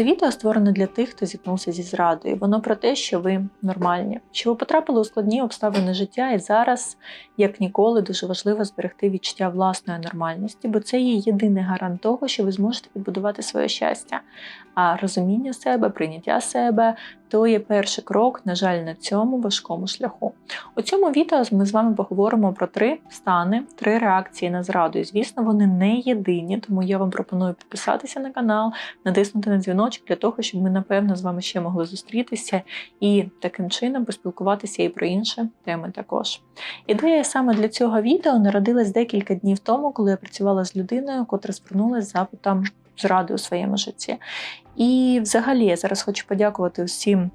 Це відео створено для тих, хто зіткнувся зі зрадою. Воно про те, що ви нормальні, що ви потрапили у складні обставини життя, і зараз, як ніколи, дуже важливо зберегти відчуття власної нормальності, бо це є єдиний гарант того, що ви зможете відбудувати своє щастя. А розуміння себе, прийняття себе то є перший крок, на жаль, на цьому важкому шляху. У цьому відео ми з вами поговоримо про три стани, три реакції на зраду. І звісно, вони не єдині, тому я вам пропоную підписатися на канал, натиснути на дзвіночок для того, щоб ми, напевно, з вами ще могли зустрітися і таким чином поспілкуватися і про інші теми також. Ідея саме для цього відео народилась декілька днів тому, коли я працювала з людиною, котра звернулася запитом зради у своєму житті. І взагалі я зараз хочу подякувати усім.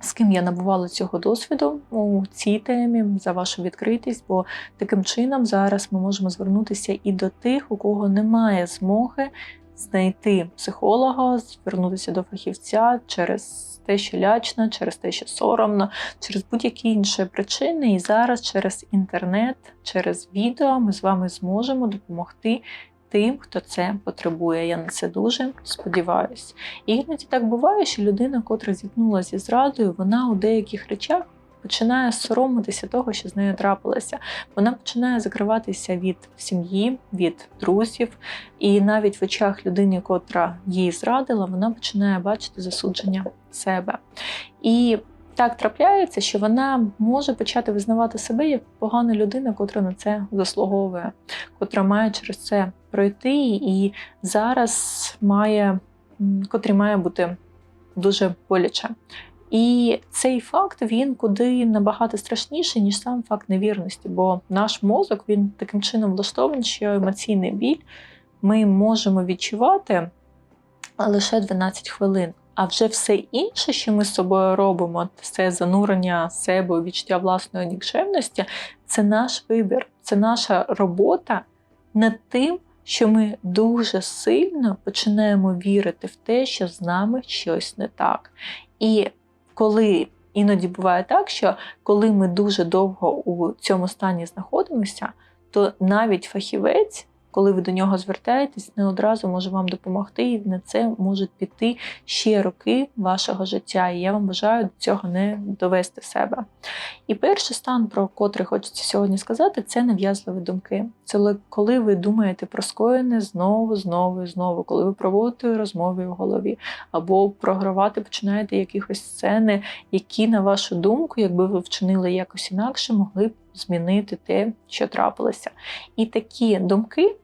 З ким я набувала цього досвіду у цій темі за вашу відкритість, бо таким чином зараз ми можемо звернутися і до тих, у кого немає змоги знайти психолога, звернутися до фахівця через те, що лячно, через те, що соромно, через будь-які інші причини. І зараз через інтернет, через відео ми з вами зможемо допомогти тим, хто це потребує. Я на це дуже сподіваюся. І іноді так буває, що людина, котра зіткнулася зі зрадою, вона у деяких речах. Починає соромитися того, що з нею трапилося. Вона починає закриватися від сім'ї, від друзів, і навіть в очах людини, котра їй зрадила, вона починає бачити засудження себе. І так трапляється, що вона може почати визнавати себе як погана людина, котра на це заслуговує, котра має через це пройти, і зараз має, котрі має бути дуже боляче. І цей факт він куди набагато страшніший, ніж сам факт невірності, бо наш мозок він таким чином влаштований, що емоційний біль ми можемо відчувати лише 12 хвилин. А вже все інше, що ми з собою робимо, це занурення себе у відчуття власної нікчемності, це наш вибір, це наша робота над тим, що ми дуже сильно починаємо вірити в те, що з нами щось не так. І коли іноді буває так, що коли ми дуже довго у цьому стані знаходимося, то навіть фахівець коли ви до нього звертаєтесь, не одразу може вам допомогти, і на це можуть піти ще роки вашого життя. І я вам бажаю до цього не довести себе. І перший стан, про котрий хочеться сьогодні сказати, це нав'язливі думки. Це коли ви думаєте про скоєне знову, знову і знову, коли ви проводите розмови в голові, або програвати починаєте якихось сцени, які, на вашу думку, якби ви вчинили якось інакше, могли б змінити те, що трапилося. І такі думки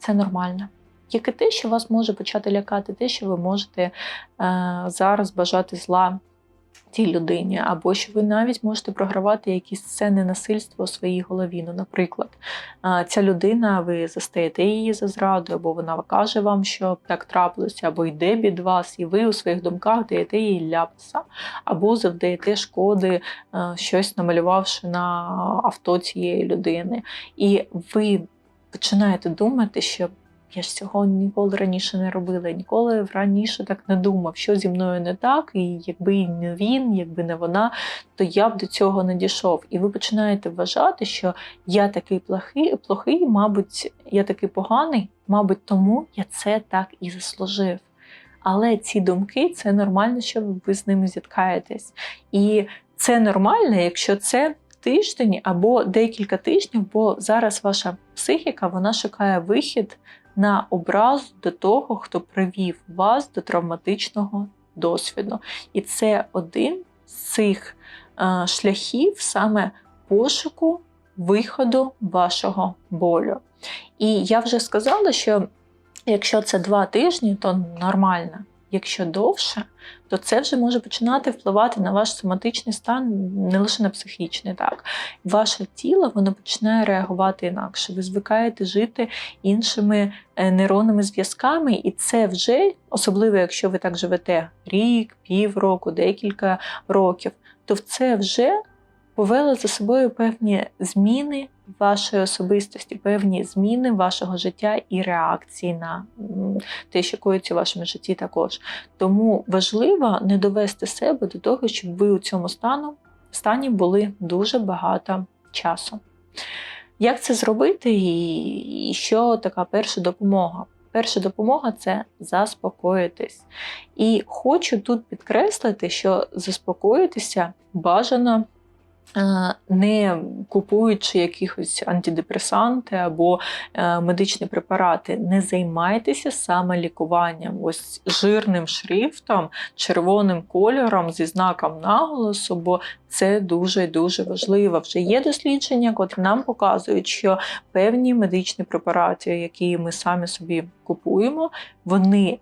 це нормально. І те, що вас може почати лякати, те, що ви можете е, зараз бажати зла тій людині, або що ви навіть можете програвати якісь сцени насильства у своїй голові. Ну, наприклад, е, ця людина, ви застаєте її за зраду, або вона каже вам, що так трапилося, або йде від вас, і ви у своїх думках даєте їй ляпаса, або завдаєте шкоди, е, щось намалювавши на авто цієї людини. І ви починаєте думати, що я ж цього ніколи раніше не робила, ніколи раніше так не думав, що зі мною не так, і якби не він, якби не вона, то я б до цього не дійшов. І ви починаєте вважати, що я такий плохий, плохий, мабуть, я такий поганий, мабуть, тому я це так і заслужив. Але ці думки це нормально, що ви з ними зіткаєтесь. І це нормально, якщо це тиждень або декілька тижнів, бо зараз ваша психіка вона шукає вихід на образ до того, хто привів вас до травматичного досвіду. І це один з цих е, шляхів саме пошуку виходу вашого болю. І я вже сказала, що якщо це два тижні, то нормально. Якщо довше, то це вже може починати впливати на ваш соматичний стан, не лише на психічний. Так, ваше тіло воно починає реагувати інакше. Ви звикаєте жити іншими е, нейронними зв'язками, і це вже, особливо, якщо ви так живете рік, півроку, декілька років, то це вже повело за собою певні зміни вашої особистості, певні зміни вашого життя і реакції на те, що коїться в вашому житті також. Тому важливо не довести себе до того, щоб ви у цьому стану, стані були дуже багато часу. Як це зробити, і що така перша допомога? Перша допомога це заспокоїтись. І хочу тут підкреслити, що заспокоїтися бажано. Е, не купуючи якихось антидепресанти або е, медичні препарати, не займайтеся саме лікуванням, ось жирним шрифтом, червоним кольором зі знаком наголосу, бо це дуже дуже важливо. Вже є дослідження, котрі нам показують, що певні медичні препарати, які ми самі собі купуємо, вони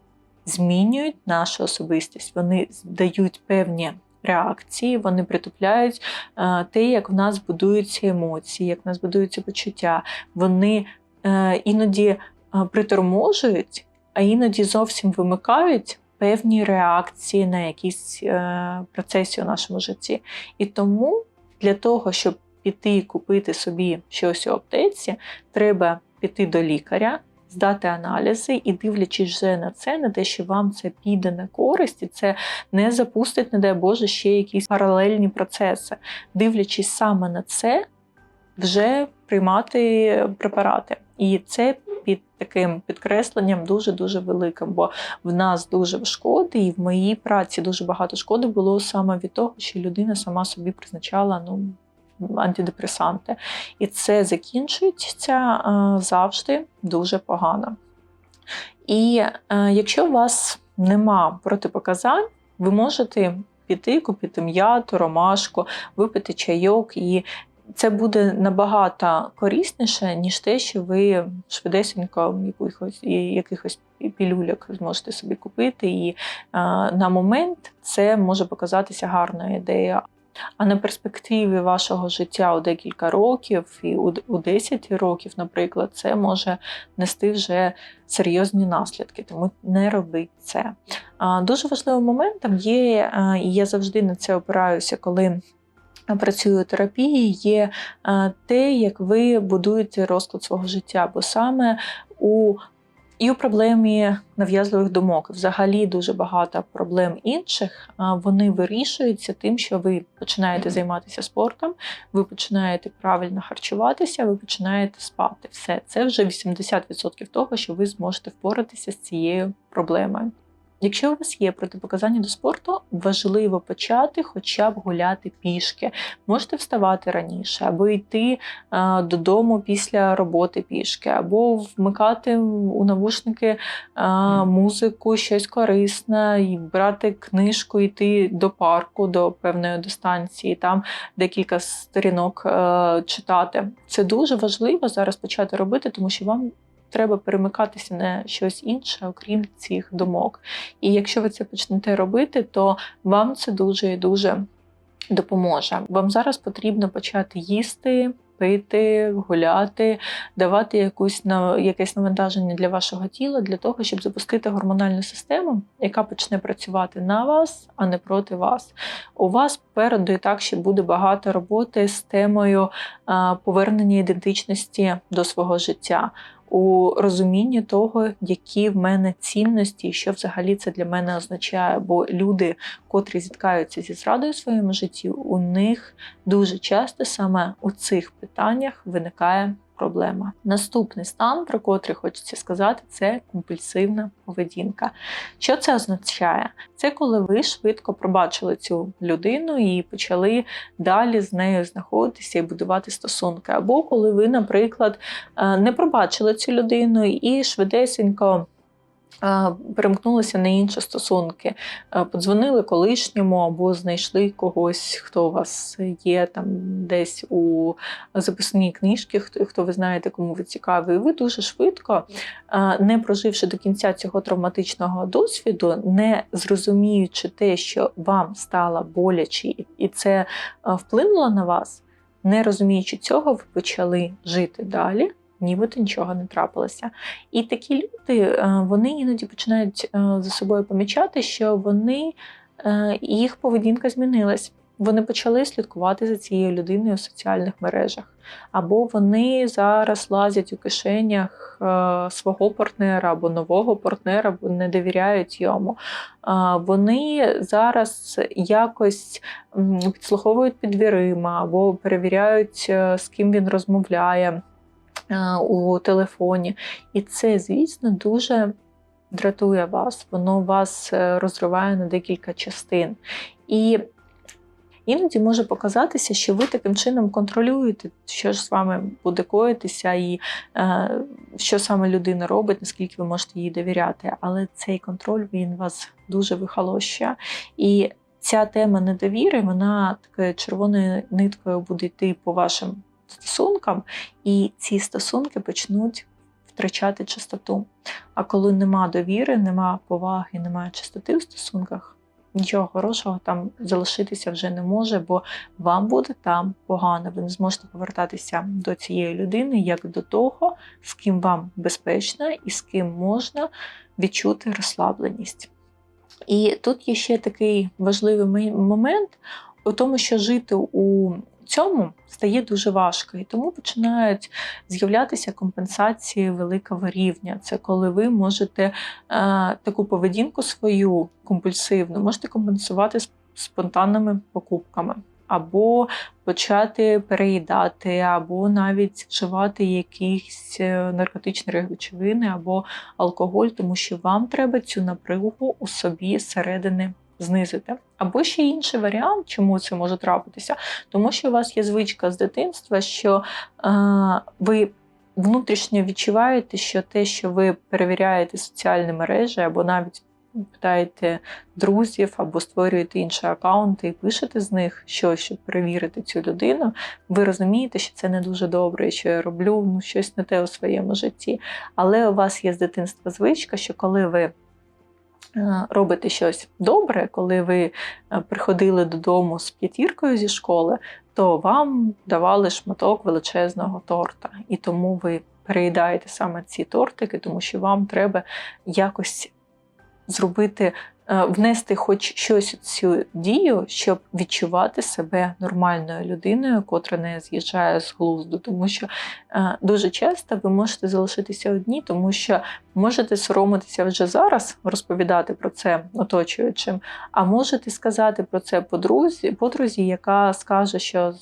змінюють нашу особистість, вони дають певні реакції, вони притупляють е, те, як в нас будуються емоції, як в нас будуються почуття. Вони е, іноді е, приторможують, а іноді зовсім вимикають. Певні реакції на якісь е, процеси у нашому житті. І тому для того, щоб піти купити собі щось у аптеці, треба піти до лікаря, здати аналізи і дивлячись вже на це, на те, що вам це піде на користь, і це не запустить, не дай Боже, ще якісь паралельні процеси. Дивлячись саме на це, вже приймати препарати. І це під таким підкресленням дуже-дуже великим, бо в нас дуже шкоди, і в моїй праці дуже багато шкоди було саме від того, що людина сама собі призначала ну, антидепресанти. І це закінчується е, завжди дуже погано. І е, якщо у вас нема протипоказань, ви можете піти, купити м'яту, ромашку, випити чайок, і це буде набагато корисніше, ніж те, що ви швидесенько якихось, якихось пілюляк зможете собі купити. І е, на момент це може показатися гарною ідеєю. А на перспективі вашого життя у декілька років і у 10 років, наприклад, це може нести вже серйозні наслідки, тому не робіть це. Дуже важливим моментом є, і я завжди на це опираюся, коли. Працюю терапії, є те, як ви будуєте розклад свого життя, бо саме у і у проблемі нав'язливих думок, взагалі дуже багато проблем інших. Вони вирішуються тим, що ви починаєте займатися спортом, ви починаєте правильно харчуватися, ви починаєте спати. Все це вже 80% того, що ви зможете впоратися з цією проблемою. Якщо у вас є протипоказання до спорту, важливо почати хоча б гуляти пішки. Можете вставати раніше, або йти а, додому після роботи пішки, або вмикати у навушники а, музику, щось корисне, і брати книжку, йти до парку, до певної дистанції, там декілька сторінок а, читати. Це дуже важливо зараз почати робити, тому що вам треба перемикатися на щось інше, окрім цих думок. І якщо ви це почнете робити, то вам це дуже і дуже допоможе. Вам зараз потрібно почати їсти. Пити, гуляти, давати якусь якесь навантаження для вашого тіла для того, щоб запустити гормональну систему, яка почне працювати на вас, а не проти вас. У вас попереду і так ще буде багато роботи з темою повернення ідентичності до свого життя у розумінні того, які в мене цінності, і що взагалі це для мене означає. Бо люди, котрі зіткаються зі зрадою в своєму житті, у них дуже часто саме у цих питаннях виникає проблема. Наступний стан, про котрий хочеться сказати, це компульсивна поведінка. Що це означає? Це коли ви швидко пробачили цю людину і почали далі з нею знаходитися і будувати стосунки. Або коли ви, наприклад, е, не пробачили цю людину і швидесенько перемкнулися на інші стосунки, подзвонили колишньому або знайшли когось, хто у вас є там десь у записній книжці, хто, хто ви знаєте, кому ви цікаві. І ви дуже швидко, не проживши до кінця цього травматичного досвіду, не зрозуміючи те, що вам стало боляче, і це вплинуло на вас. Не розуміючи цього, ви почали жити далі нібито нічого не трапилося. І такі люди е, вони іноді починають е, за собою помічати, що вони е, їх поведінка змінилась. Вони почали слідкувати за цією людиною у соціальних мережах, або вони зараз лазять у кишенях свого партнера або нового партнера, бо не довіряють йому. Вони зараз якось підслуховують під дверима або перевіряють, з ким він розмовляє. Е, у телефоні. І це, звісно, дуже дратує вас, воно вас е, розриває на декілька частин. І Іноді може показатися, що ви таким чином контролюєте, що ж з вами буде коїтися, і е, що саме людина робить, наскільки ви можете їй довіряти. Але цей контроль він вас дуже вихолощує. І ця тема недовіри, вона такою червоною ниткою буде йти по вашим стосункам, і ці стосунки почнуть втрачати чистоту. А коли нема довіри, нема поваги, немає чистоти в стосунках нічого хорошого там залишитися вже не може, бо вам буде там погано. Ви не зможете повертатися до цієї людини як до того, з ким вам безпечно і з ким можна відчути розслабленість. І тут є ще такий важливий момент у тому, що жити у цьому стає дуже важко, і тому починають з'являтися компенсації великого рівня. Це коли ви можете е, таку поведінку свою компульсивну можете компенсувати спонтанними покупками. Або почати переїдати, або навіть вживати якісь е, наркотичні речовини, або алкоголь, тому що вам треба цю напругу у собі зсередини знизити. Або ще інший варіант, чому це може трапитися, тому що у вас є звичка з дитинства, що е, ви внутрішньо відчуваєте, що те, що ви перевіряєте соціальні мережі, або навіть питаєте друзів, або створюєте інші аккаунти і пишете з них щось, щоб перевірити цю людину, ви розумієте, що це не дуже добре, що я роблю ну, щось не те у своєму житті. Але у вас є з дитинства звичка, що коли ви робите щось добре, коли ви е, приходили додому з п'ятіркою зі школи, то вам давали шматок величезного торта. І тому ви переїдаєте саме ці тортики, тому що вам треба якось зробити Е, внести хоч щось у цю дію, щоб відчувати себе нормальною людиною, котра не з'їжджає з глузду. Тому що е, дуже часто ви можете залишитися одні, тому що можете соромитися вже зараз, розповідати про це оточуючим, а можете сказати про це подрузі, подрузі, яка скаже, що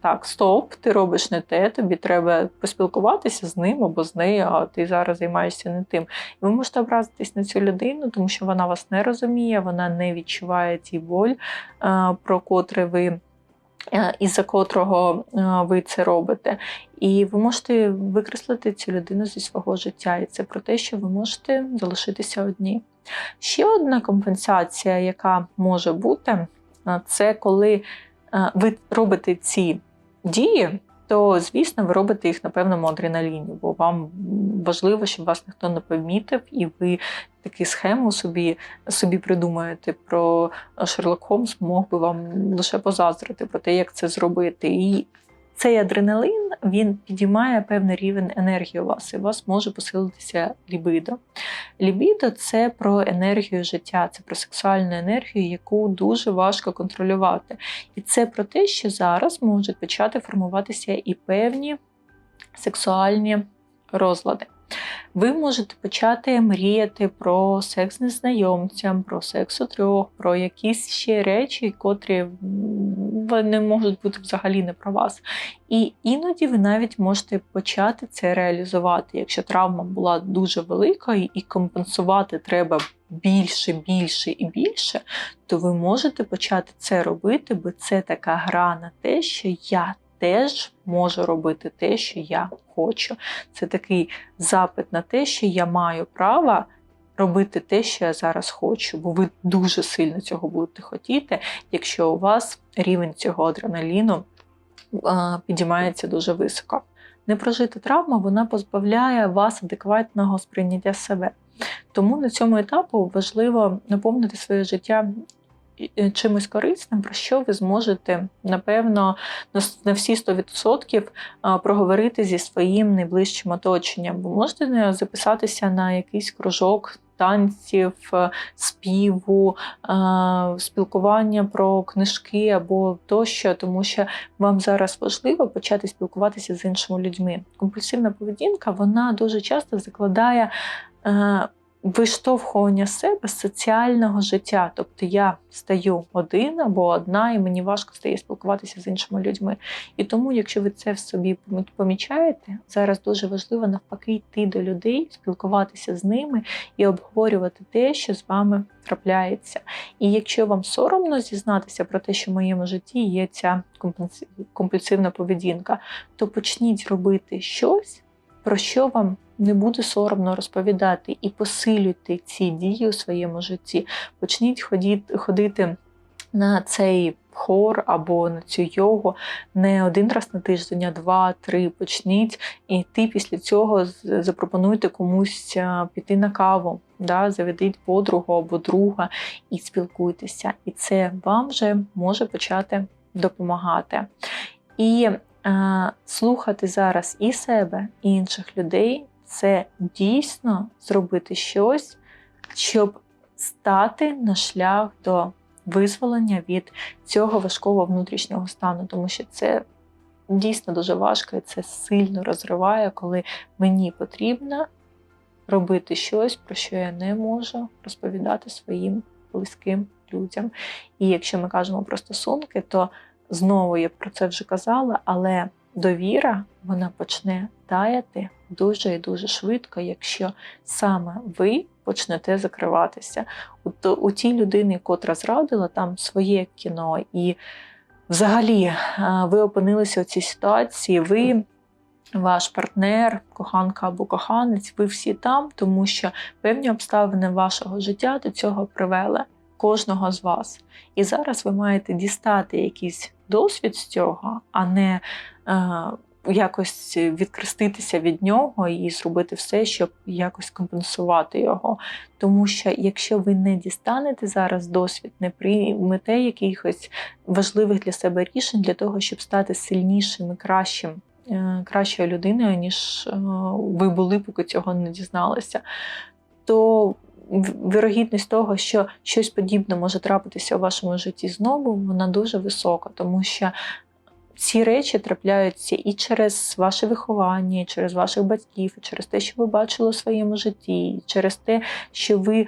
так, стоп, ти робиш не те, тобі треба поспілкуватися з ним або з нею, а ти зараз займаєшся не тим. І ви можете образитись на цю людину, тому що вона вас не розуміє, вона не відчуває ті боль, е, про котре ви. Е, із-за котрого е, ви це робите. І ви можете викреслити цю людину зі свого життя. І це про те, що ви можете залишитися одні. Ще одна компенсація, яка може бути, це коли ви робите ці дії, то, звісно, ви робите їх на певному адреналіні, бо вам важливо, щоб вас ніхто не помітив, і ви такі схему собі собі придумаєте про Шерлок Холмс мог би вам лише позаздрити про те, як це зробити. І цей адреналин він підіймає певний рівень енергії у вас, і у вас може посилитися лібидо. Лібідо це про енергію життя, це про сексуальну енергію, яку дуже важко контролювати. І це про те, що зараз можуть почати формуватися і певні сексуальні розлади. Ви можете почати мріяти про секс незнайомцям, про секс у трьох, про якісь ще речі, котрі вони можуть бути взагалі не про вас. І іноді ви навіть можете почати це реалізувати, якщо травма була дуже великою і компенсувати треба більше, більше і більше, то ви можете почати це робити, бо це така гра на те, що я теж можу робити те, що я хочу. Це такий запит на те, що я маю право робити те, що я зараз хочу, бо ви дуже сильно цього будете хотіти, якщо у вас рівень цього адреналіну підіймається дуже високо. Непрожита травма вона позбавляє вас адекватного сприйняття себе. Тому на цьому етапу важливо наповнити своє життя чимось корисним, про що ви зможете, напевно, на всі 100% проговорити зі своїм найближчим оточенням. Ви можете записатися на якийсь кружок. Танців, е, співу, спілкування про книжки або тощо, тому що вам зараз важливо почати спілкуватися з іншими людьми. Компульсивна поведінка вона дуже часто закладає е, виштовхування себе з соціального життя. Тобто я стаю один або одна, і мені важко стає спілкуватися з іншими людьми. І тому, якщо ви це в собі помічаєте, зараз дуже важливо навпаки йти до людей, спілкуватися з ними і обговорювати те, що з вами трапляється. І якщо вам соромно зізнатися про те, що в моєму житті є ця компульсивна поведінка, то почніть робити щось, про що вам не буде соромно розповідати і посилюйте ці дії у своєму житті. Почніть ходити на цей хор або на цю йогу не один раз на тиждень, а два, три. Почніть і йти після цього запропонуйте комусь піти на каву, да, заведіть подругу або друга і спілкуйтеся. І це вам вже може почати допомагати. І слухати зараз і себе, і інших людей це дійсно зробити щось, щоб стати на шлях до визволення від цього важкого внутрішнього стану, тому що це дійсно дуже важко і це сильно розриває, коли мені потрібно робити щось, про що я не можу розповідати своїм близьким людям. І якщо ми кажемо про стосунки, то знову я про це вже казала, але довіра вона почне таяти дуже і дуже швидко, якщо саме ви почнете закриватися. От у тій людини, котра зрадила, там своє кіно, і взагалі ви опинилися у цій ситуації, ви. Ваш партнер, коханка або коханець, ви всі там, тому що певні обставини вашого життя до цього привели кожного з вас. І зараз ви маєте дістати якийсь досвід з цього, а не е, якось відкреститися від нього і зробити все, щоб якось компенсувати його. Тому що якщо ви не дістанете зараз досвід, не приймете якихось важливих для себе рішень для того, щоб стати сильнішим і кращим. Е, кращою людиною, ніж е, ви були, поки цього не дізналися, то вірогідність того, що щось подібне може трапитися у вашому житті знову, вона дуже висока, тому що ці речі трапляються і через ваше виховання, і через ваших батьків, і через те, що ви бачили у своєму житті, і через те, що ви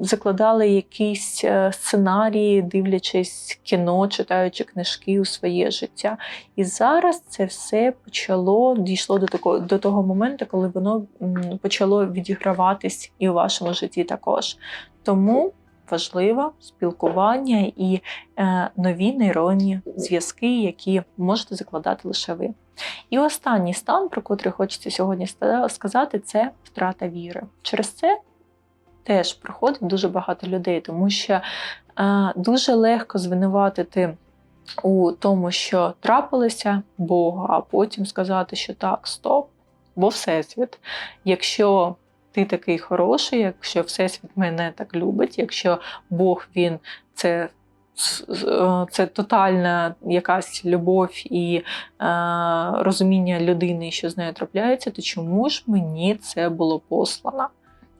закладали якісь е, сценарії, дивлячись кіно, читаючи книжки у своє життя. І зараз це все почало дійшло до такого до того моменту, коли воно почало відіграватись і у вашому житті також. Тому важливо спілкування і е, нові нейронні зв'язки, які можете закладати лише ви. І останній стан, про котрий хочеться сьогодні сказати, це втрата віри. Через це теж проходить дуже багато людей, тому що е, дуже легко звинуватити у тому, що трапилося Бога, а потім сказати, що так, стоп, бо Всесвіт. Якщо ти такий хороший, якщо Всесвіт мене так любить, якщо Бог він це. Це тотальна якась любов і е, розуміння людини, що з нею трапляється, то чому ж мені це було послано?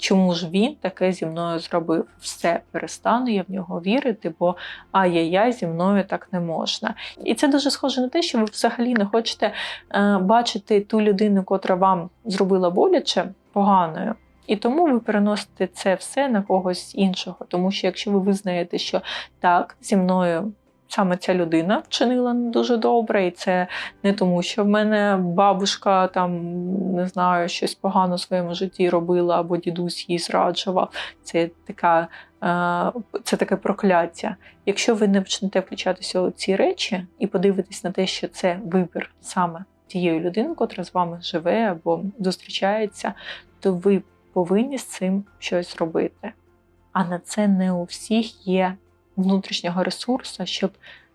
Чому ж він таке зі мною зробив? Все, перестану я в нього вірити, бо ай-яй-яй, зі мною так не можна. І це дуже схоже на те, що ви взагалі не хочете е, бачити ту людину, котра вам зробила боляче поганою. І тому ви переносите це все на когось іншого. Тому що якщо ви визнаєте, що так, зі мною саме ця людина вчинила дуже добре, і це не тому, що в мене бабушка там не знаю, щось погано в своєму житті робила, або дідусь її зраджував. Це така. Е, це таке прокляття. Якщо ви не почнете включатися у ці речі і подивитесь на те, що це вибір саме тієї людини, котра з вами живе або зустрічається, то ви повинні з цим щось робити. А на це не у всіх є внутрішнього ресурсу, щоб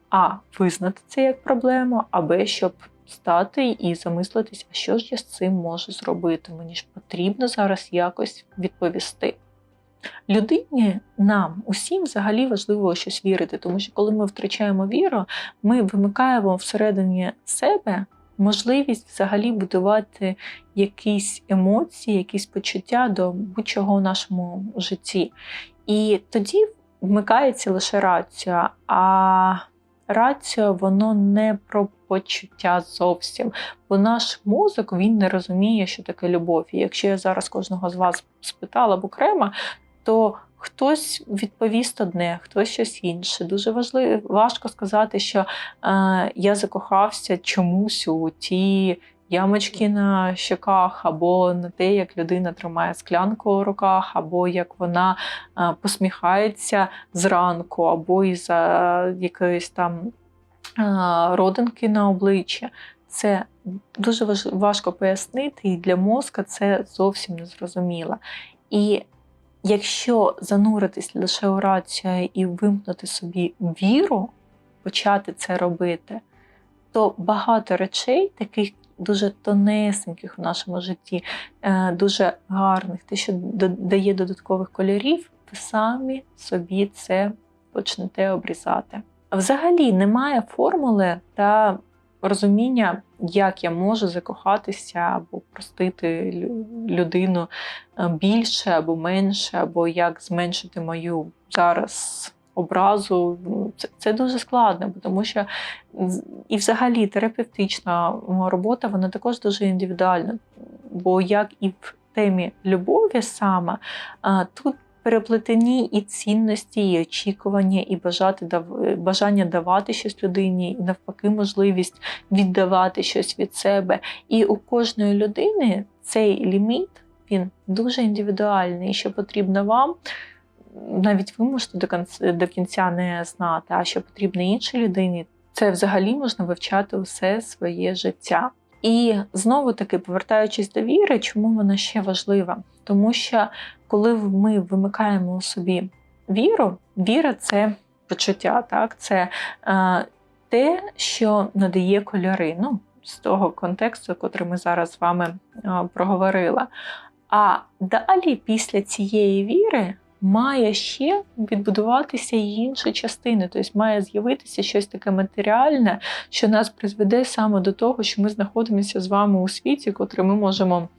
а визнати це як проблему, а щоб стати і замислитися, а що ж я з цим можу зробити. Мені ж потрібно зараз якось відповісти. Людині нам усім взагалі важливо щось вірити, тому що коли ми втрачаємо віру, ми вимикаємо всередині себе можливість взагалі будувати якісь емоції, якісь почуття до будь-чого в нашому житті. І тоді вмикається лише рація, а раціо воно не про почуття зовсім. Бо наш мозок він не розуміє, що таке любов. І якщо я зараз кожного з вас спитала б окремо, то хтось відповість одне, хтось щось інше. Дуже важливо, важко сказати, що е, я закохався чомусь у ті ямочки на щоках, або на те, як людина тримає склянку у руках, або як вона е, посміхається зранку, або із за якоїсь там е, родинки на обличчі. Це дуже важко пояснити, і для мозка це зовсім не зрозуміло. І якщо зануритись лише у рацію і вимкнути собі віру, почати це робити, то багато речей, таких дуже тонесеньких в нашому житті, е, дуже гарних, те, що дає додаткових кольорів, ви самі собі це почнете обрізати. Взагалі немає формули та розуміння, як я можу закохатися або простити людину е, більше або менше, або як зменшити мою зараз образу. Ну, це це дуже складно, тому що і взагалі терапевтична робота вона також дуже індивідуальна. Бо як і в темі любові саме, тут переплетені і цінності, і очікування, і бажати бажання давати щось людині, і навпаки, можливість віддавати щось від себе. І у кожної людини цей ліміт він дуже індивідуальний, що потрібно вам навіть ви можете до кінця, до кінця не знати, а що потрібно іншій людині, це взагалі можна вивчати усе своє життя. І знову таки, повертаючись до віри, чому вона ще важлива? Тому що коли ми вимикаємо у собі віру, віра це почуття, так? це е, те, що надає кольори. Ну, з того контексту, який ми зараз з вами е, проговорили. А далі, після цієї віри, має ще відбудуватися і інші частини, тобто має з'явитися щось таке матеріальне, що нас призведе саме до того, що ми знаходимося з вами у світі, котрий ми можемо.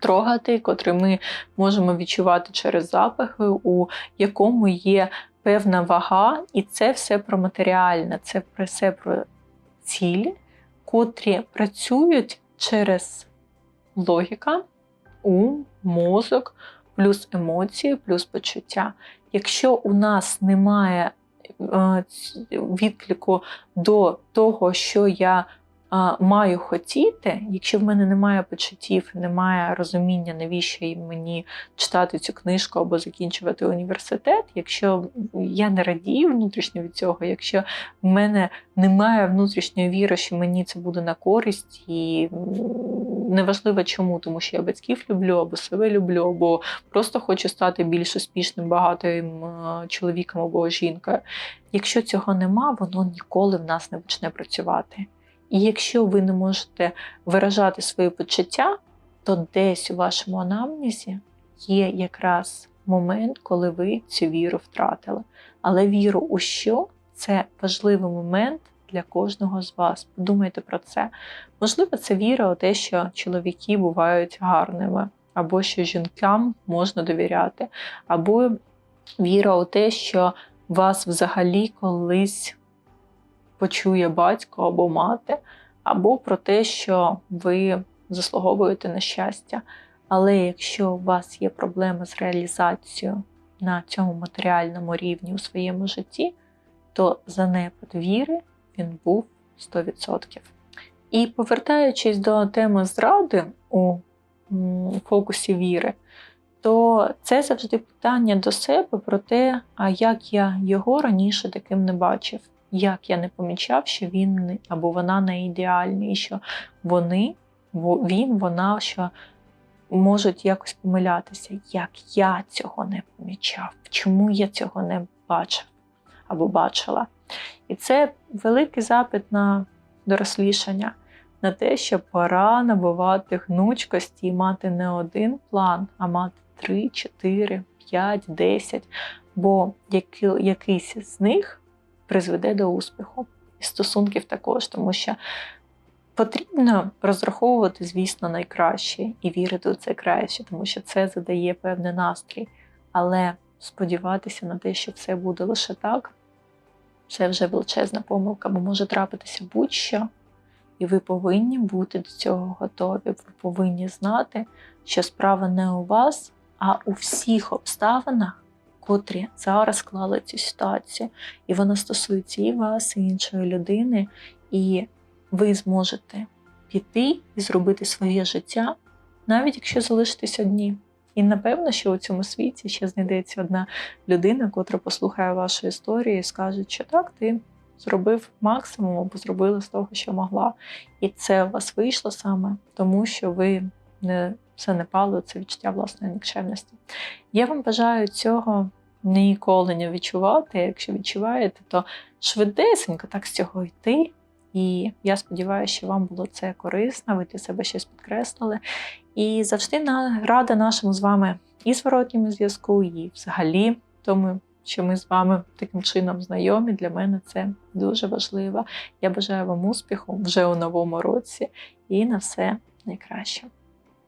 Трогати, котрий ми можемо відчувати через запахи, у якому є певна вага, і це все про матеріальне, це все про цілі, котрі працюють через логіка, ум, мозок, плюс емоції, плюс почуття. Якщо у нас немає е, відклику до того, що я маю хотіти, якщо в мене немає почуттів, немає розуміння, навіщо мені читати цю книжку або закінчувати університет, якщо я не радію внутрішньо від цього, якщо в мене немає внутрішньої віри, що мені це буде на користь, і неважливо чому, тому що я батьків люблю, або себе люблю, або просто хочу стати більш успішним, багатим чоловіком або жінкою. Якщо цього нема, воно ніколи в нас не почне працювати. І якщо ви не можете виражати свої почуття, то десь у вашому анамнезі є якраз момент, коли ви цю віру втратили. Але віру у що це важливий момент для кожного з вас. Подумайте про це. Можливо, це віра у те, що чоловіки бувають гарними, або що жінкам можна довіряти, або віра у те, що вас взагалі колись почує батько або мати, або про те, що ви заслуговуєте на щастя. Але якщо у вас є проблеми з реалізацією на цьому матеріальному рівні у своєму житті, то занепад віри він був 100%. І повертаючись до теми зради у фокусі віри, то це завжди питання до себе про те, а як я його раніше таким не бачив як я не помічав, що він або вона не ідеальні, і що вони, він, вона що можуть якось помилятися, як я цього не помічав, чому я цього не бачив або бачила. І це великий запит на дорослішання, на те, що пора набувати гнучкості і мати не один план, а мати 3, 4, 5, 10. Бо якийсь з них призведе до успіху. І стосунків також, тому що потрібно розраховувати, звісно, найкраще і вірити у це краще, тому що це задає певний настрій. Але сподіватися на те, що все буде лише так, це вже величезна помилка, бо може трапитися будь-що. І ви повинні бути до цього готові. Ви повинні знати, що справа не у вас, а у всіх обставинах, котрі зараз склали цю ситуацію. І вона стосується і вас, і іншої людини, і ви зможете піти і зробити своє життя, навіть якщо залишитесь одні. І напевно, що у цьому світі ще знайдеться одна людина, котра послухає вашу історію і скаже, що так, ти зробив максимум або зробила з того, що могла. І це у вас вийшло саме тому, що ви не все не пали це відчуття власної нікчемності. Я вам бажаю цього ніколи не відчувати. Якщо відчуваєте, то швидесенько так з цього йти. І я сподіваюся, що вам було це корисно, ви для себе щось підкреслили. І завжди рада нашому з вами і зворотньому зв'язку, і взагалі тому, що ми з вами таким чином знайомі. Для мене це дуже важливо. Я бажаю вам успіху вже у новому році і на все найкраще.